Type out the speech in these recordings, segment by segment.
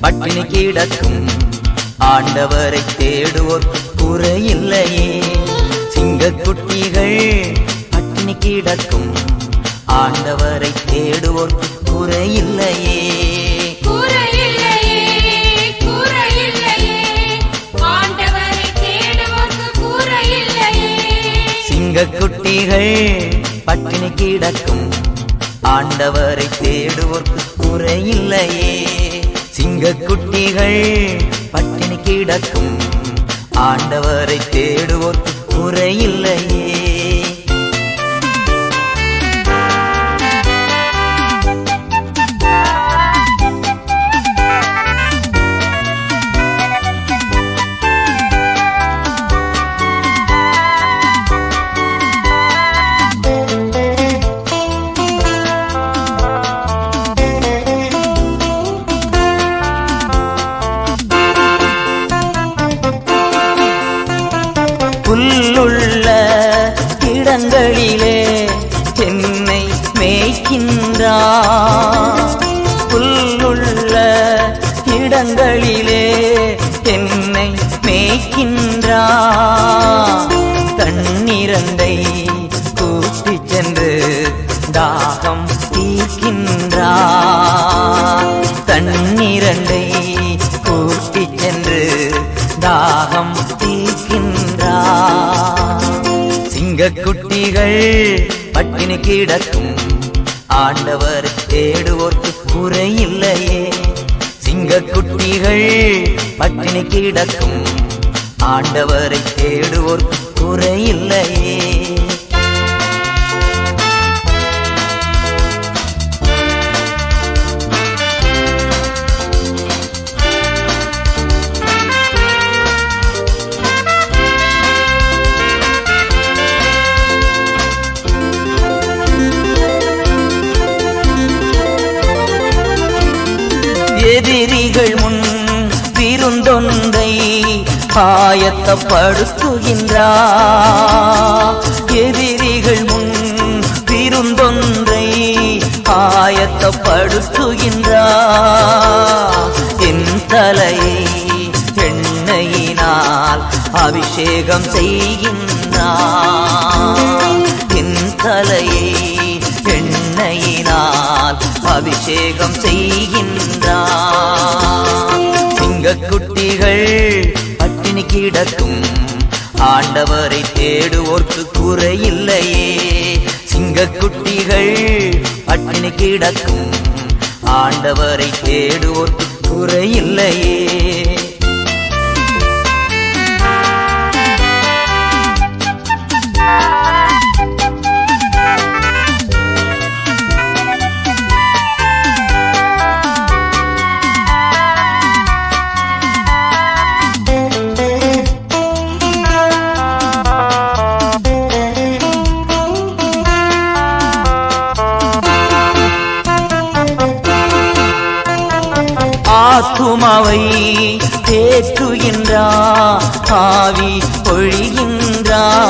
பட்டினி கிடக்கும். ஆண்டவரை தேடுவோர் குறையில்லையே. சிங்கக்குட்டிகள் பட்டினி கிடக்கும். ஆண்டவரை தேடுவோர் குறையில்லையே. கூரையில்லையே. சிங்கக்குட்டிகள் பட்டினி கிடக்கும். ஆண்டவரை தேடுவோர்க்கு குறையில்லையே. சிங்க குட்டிகள் பட்டினி கிடக்கும். ஆண்டவரை தேடுவோர்க்கு குறையில்லையே. புல்லுள்ள இடங்களிலே என்னை மேய்க்கின்றார் புல்லுள்ள இடங்களிலே என்னை மேய்க்கின்றார் தண்ணீரண்டை கூட்டிச் சென்று தாகம் தீர்க்கின்றார் பட்டினி கிடக்கும். ஆண்டவர் தேடுவோர்க்கு குறையில்லையே. சிங்கக்குட்டிகள் பட்டினி கிடக்கும். ஆண்டவரை தேடுவோர்க்கு குறையில்லையே. எதிரிகள் முன் விருந்தொன்றை ஆயத்தப்படுத்துகின்றார் எதிரிகள் முன் விருந்தொன்றை ஆயத்தப்படுத்துகின்றார் என் தலையை எண்ணெயினால் அபிஷேகம் செய்கின்றார் என் தலையை எண்ணெயினால் அபிஷேகம் செய் கிடக்கும். ஆண்டவரை தேடுவோர்க்கு குறையில்லையே சிங்கக்குட்டிகள் பட்டினி கிடக்கும். ஆண்டவரை தேடுவோர்க்கு குறையில்லையே ஆத்துமாவை தேற்றுகின்றார் ஆவி பொழிகின்றார்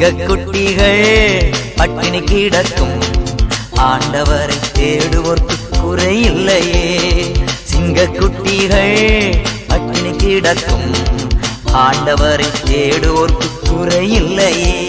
சிங்க குட்டிகள் பட்டினி கிடக்கும். ஆண்டவரை தேடுவோர்க்கு குறையில்லையே சிங்கக்குட்டிகள் பட்டினி கிடக்கும். ஆண்டவரை தேடுவோர்க்கு குறையில்லையே